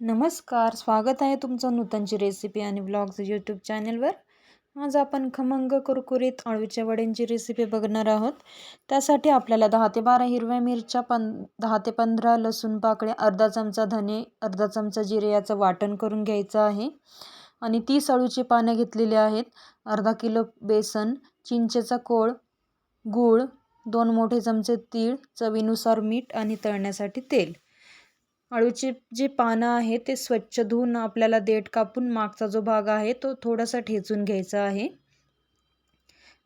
नमस्कार स्वागत आहे तुमचं नूतनची रेसिपी आणि ब्लॉग्स यूट्यूब चॅनलवर आज आपण खमंग कुरकुरीत अळूच्या वड्यांची रेसिपी बघणार आहोत. त्यासाठी आपल्याला दहा ते बारा हिरव्या मिरच्या पं दहा ते पंधरा लसूण पाकळ्या अर्धा चमचा धने अर्धा चमचा जिरे याचं वाटण करून घ्यायचं आहे. आणि तीस अळूची पानं घेतलेली आहेत. अर्धा किलो बेसन चिंचेचा कोळ गूळ दोन मोठे चमचे तीळ चवीनुसार मीठ आणि तळण्यासाठी तेल. अळूचे जे पानं आहे ते स्वच्छ धुवून आपल्याला देठ कापून मागचा जो भाग आहे तो थोडासा ठेचून घ्यायचा आहे.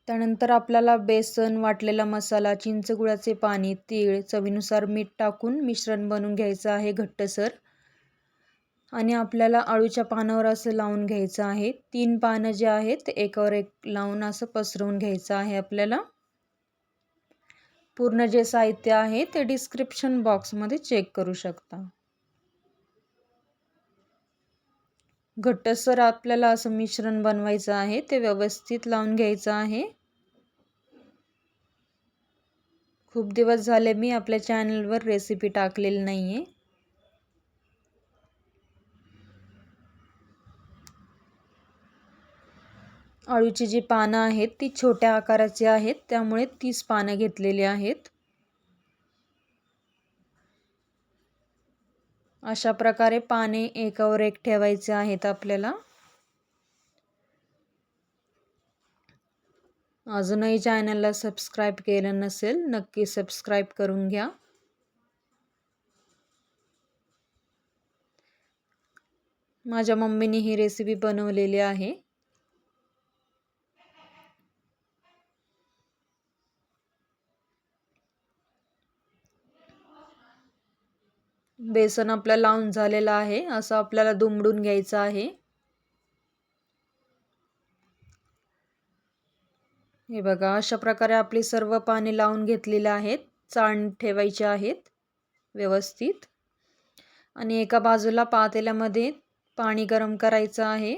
त्यानंतर आपल्याला बेसन वाटलेला मसाला चिंचगुळाचे पाणी तीळ चवीनुसार मीठ टाकून मिश्रण बनवून घ्यायचं आहे घट्टसर. आणि आपल्याला अळूच्या पानावर असं लावून घ्यायचं आहे. तीन पानं जे आहेत ते एकावर एक लावून असं पसरवून घ्यायचं आहे आपल्याला. पूर्ण जे साहित्य आहे ते डिस्क्रिप्शन बॉक्समध्ये चेक करू शकता. घट्टसर आपल्याला असं मिश्रण बनवायचं आहे ते व्यवस्थित लावून घ्यायचं आहे. खूप दिवस झाले मी आपल्या चॅनलवर रेसिपी टाकलेली नाही आहे अळूची जी पानं आहेत ती छोट्या आकाराची आहेत त्यामुळे तीस पानं घेतलेली आहेत. अशा प्रकारे पाने एकावर एक ठेवायचे आहेत आपल्याला. अजूनही चॅनलला सबस्क्राईब केलं नसेल नक्की सबस्क्राईब करून घ्या. माझ्या मम्मीने ही रेसिपी बनवलेली आहे. बेसन आपलं लावून झालेलं आहे. असं आपल्याला दुमडून घ्यायचं आहे. हे बघा अशा प्रकारे आपली सर्व पाने लावून घेतलेली आहेत. चाण ठेवायचे आहेत व्यवस्थित. आणि एका बाजूला पातेल्यामध्ये पाणी गरम करायचं आहे.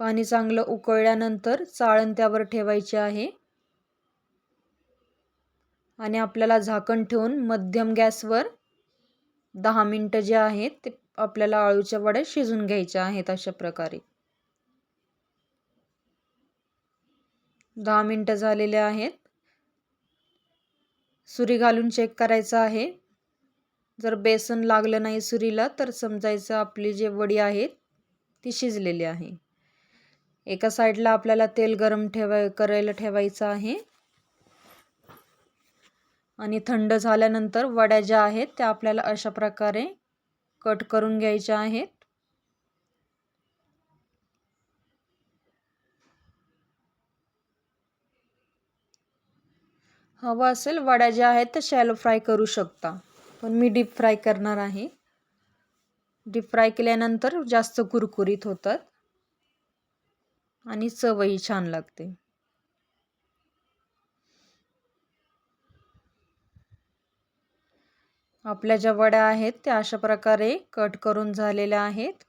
पाणी चांगलं उकळल्यानंतर चाळण त्यावर ठेवायचे आहे. आणि आपल्याला झाकण ठेवून मध्यम गॅसवर दहा मिनटं जे आहेत ते आपल्याला आळूच्या वड्या शिजून घ्यायच्या आहेत अशा प्रकारे. दहा मिनटं झालेले आहेत. सुरी घालून चेक करायचं आहे. जर बेसन लागलं नाही सुरीला तर समजायचं आपली जे वडी आहेत ती शिजलेली आहे. एका साईडला आपल्याला तेल गरम ठेवाय करायला ठेवायचं आहे. आणि थंड झाल्यानंतर वड्या ज्या आहेत त्या आपल्याला अशा प्रकारे कट करून घ्यायच्या आहेत. हवं असेल वड्या ज्या आहेत त्या शॅलो फ्राय करू शकता. पण मी डीप फ्राय करणार आहे. डीप फ्राय केल्यानंतर जास्त कुरकुरीत होतात. आणि चवही छान लागते. आपल्या ज्या वड्या आहेत त्या अशा प्रकारे कट करून झालेल्या आहेत.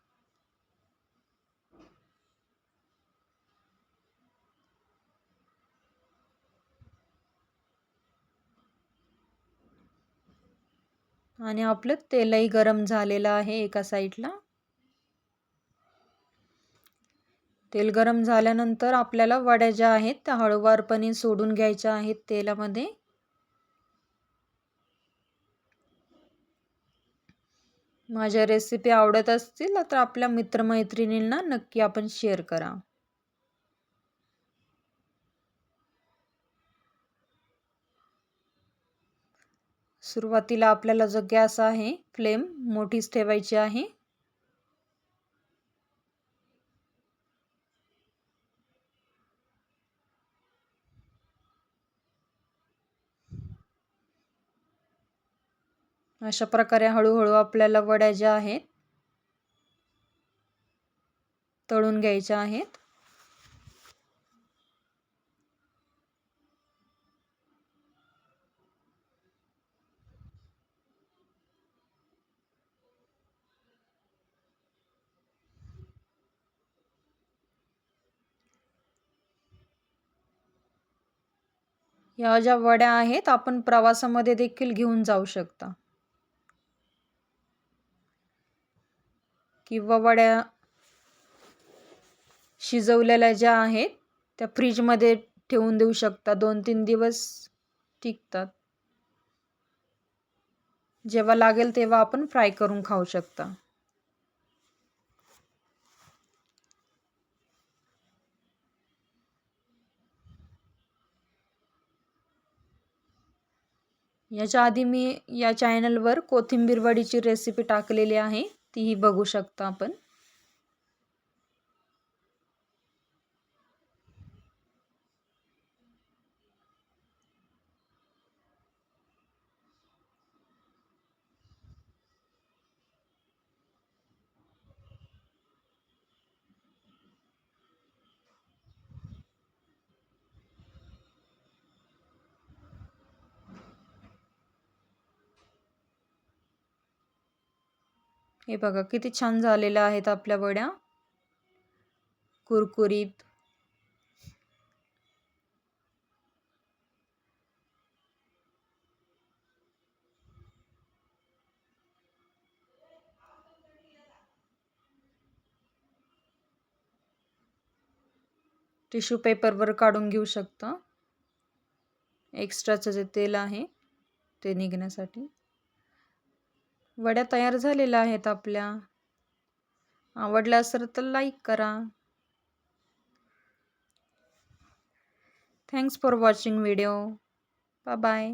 आणि आपलं तेलही गरम झालेलं आहे एका साईडला. तेल गरम झाल्यानंतर आपल्याला वड्या ज्या आहेत त्या हळूवारपणे सोडून घ्यायच्या आहेत तेलामध्ये. माझ्या रेसिपी आवडत असतील तर आपल्या मित्रमैत्रिणींना नक्की आपण शेअर करा. सुरुवातीला आपल्याला जो गॅस आहे फ्लेम मोठीच ठेवायची आहे. अशा प्रकारे हळूहळू आपल्याला वड्या ज्या आहेत तळून घ्यायच्या आहेत. या ज्या वड्या आहेत आपण प्रवासामध्ये देखील घेऊन जाऊ शकता. किंवा वड्या शिजवलेल्या ज्या आहेत त्या फ्रीजमध्ये ठेवून देऊ शकता. दोन तीन दिवस टिकतात. जेव्हा लागेल तेव्हा आपण फ्राय करून खाऊ शकता. याच्या आधी मी या चॅनलवर कोथिंबीर वडीची रेसिपी टाकलेली आहे. तीही बघू शकता आपण. हे बघा किती छान झालेल्या आहेत आपल्या वड्या. कुरकुरीत. टिश्यू पेपरवर काढून घेऊ शकता. एक्स्ट्राचं जे तेल आहे ते निघण्यासाठी. वड्या तयार झालेल्या आहेत आपल्या. आवडल्या असेल तर लाईक करा. Thanks for watching video bye bye